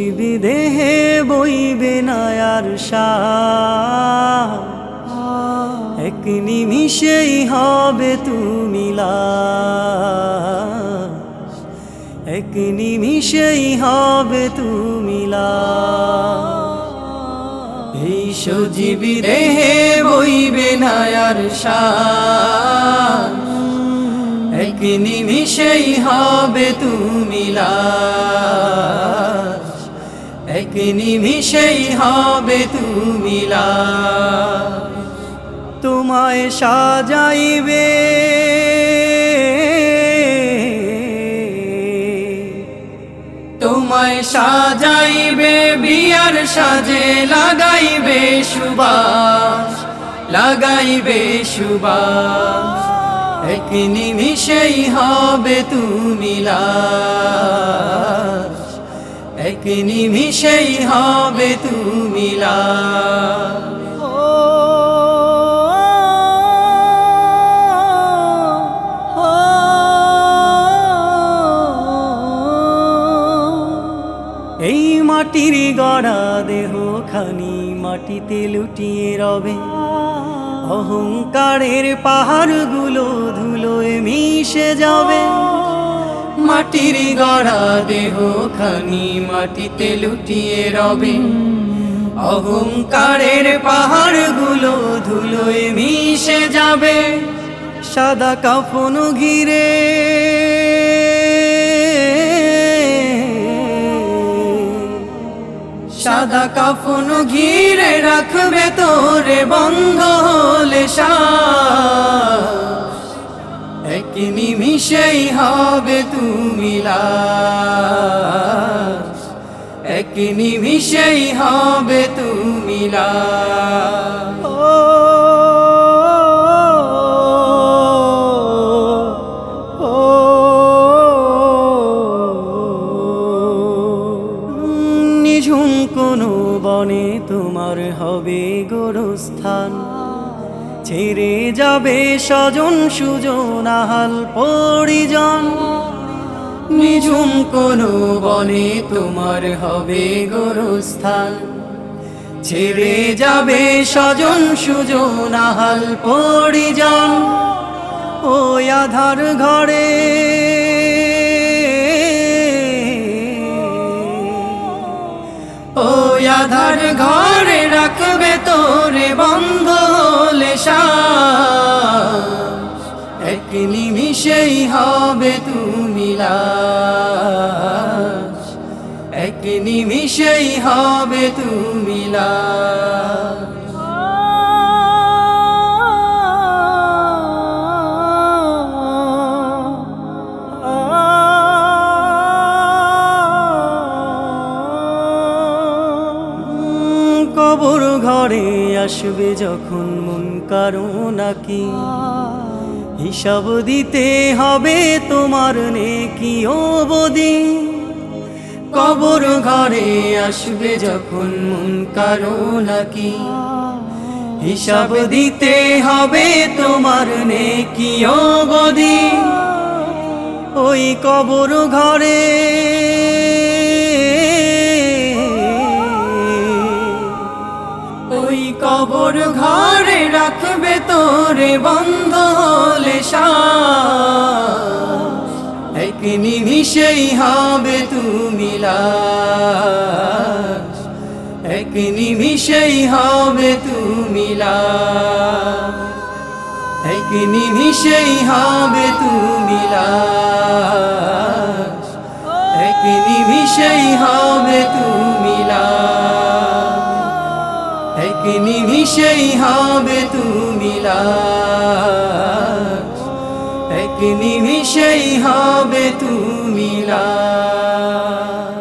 সজীবী দেহে বইবে নায়ার শাহ এক নিমিষেই হবে তুমি এক নিমিষেই হবে তুমি এই সজীবী দেহে বইবে নায়ার শাহ এক নিমিষেই হবে তুমি লাশ। এক নিমিষেই হবে তুমি তোমায় সাজাইবে। তোমায় সাজাইবে, বিয়ার সাজে লাগাইবে সুবাস লাগাইবে সুবাস। এক নিমিষেই হবে তুমি এক নিমিষেই হবে তুমি এই মাটির গড়া দেহ খানি মাটিতে লুটিয়ে রবে। অহংকারের পাহাড়গুলো ধুলোয় মিশে যাবে। মাটির গড়া দেহ খানি মাটিতে লুটিয়ে রবে অহংকারের পাহাড়গুলো ধুলোয় মিশে যাবে, সাদা কাফন ঘিরে সাদা কাফন ঘিরে রাখবে তোরে বন্ধ হলে শ্বাস। নিমিষেই হবে তুমি এক নিমিষেই হবে তুমি নিঝুম কোনো বনে তোমার হবে গোরস্থান। ছেড়ে যাবে স্বজন সুজন, আহাল পরিজন। নিঝুম কোনো বনে তোমার হবে গোরস্থান। ছেড়ে যাবে স্বজন সুজন, আহাল পরিজন। ওই আধার ঘরে। ওই আধার ঘরে রাখবে তোরে বন্ধ। এক নিমিষেই হবে তুমি এক নিমিষেই হবে তুমি লাশ। কবর ঘরে আসবে যখন মন কারও নাকি। হিসাব দিতে হবে তোমার নেকি অবধি কবর ঘরে আসবে যখন মন কারও নাকি। হিসাব দিতে হবে তোমার নেকি অবধি ওই কবর ঘরে ওই কবর ঘরে রাখবে তোরে বন্ধ হলে। এক নিমিষেই হবে তুমি লাশ। এক নিমিষেই হবে তুমি লাশ। এক নিমিষেই হবে তুমি লাশ। এক নিমিষেই হবে তুমি এক নিমিষেই হবে তুমি লাশ। এক নিমিষেই হবে তুমি লাশ।